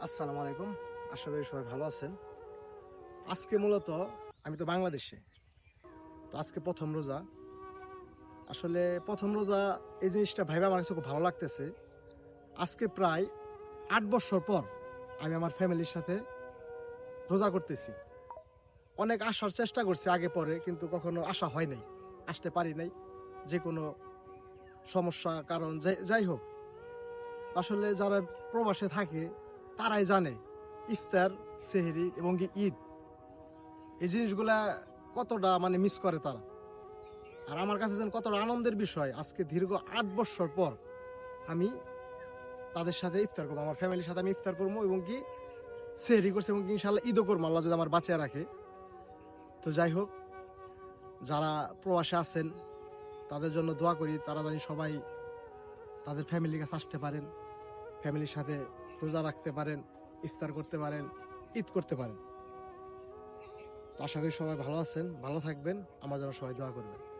আসসালামু আলাইকুম। আশা করি সবাই ভালো আছেন। আজকে মূলত আমি তো বাংলাদেশে। তো আজকে প্রথম রোজা। আসলে প্রথম রোজা এই জিনিসটা ভাইবে আমার কাছে খুব ভালো লাগতেছে। আজকে প্রায় আট বছর পর আমি আমার ফ্যামিলির সাথে রোজা করতেছি। অনেক আসার চেষ্টা করছি আগে পরে, কিন্তু কখনো আসা হয় নাই, আসতে পারি নাই। যে কোনো সমস্যা, কারণ যাই- হোক। আসলে যারা প্রবাসে থাকে তারাই জানে, ইফতার, সেহরি এবং কি ঈদ। এই জিনিসগুলা কতটা মানে মিস করে তারা। আর আমার কাছে যেন কতটা আনন্দের বিষয়, আজকে দীর্ঘ আট বছর পর আমি তাদের সাথে ইফতার করব, আমার ফ্যামিলির সাথে আমি ইফতার করব এবং কি সেহরি করছি এবং কি ইনশাল্লাহ ঈদও করব, আল্লাহ যদি আমার বাঁচিয়ে রাখে। তো যাই হোক, যারা প্রবাসে আছেন, তাদের জন্য দোয়া করি, তারা জানি সবাই তাদের ফ্যামিলির কাছে আসতে পারেন ফ্যামিলির সাথে রোজা রাখতে পারেন, ইফতার করতে পারেন, ঈদ করতে পারেন। আশা করি সবাই ভালো আছেন, ভালো থাকবেন। আমার জন্য সবাই দোয়া করবেন।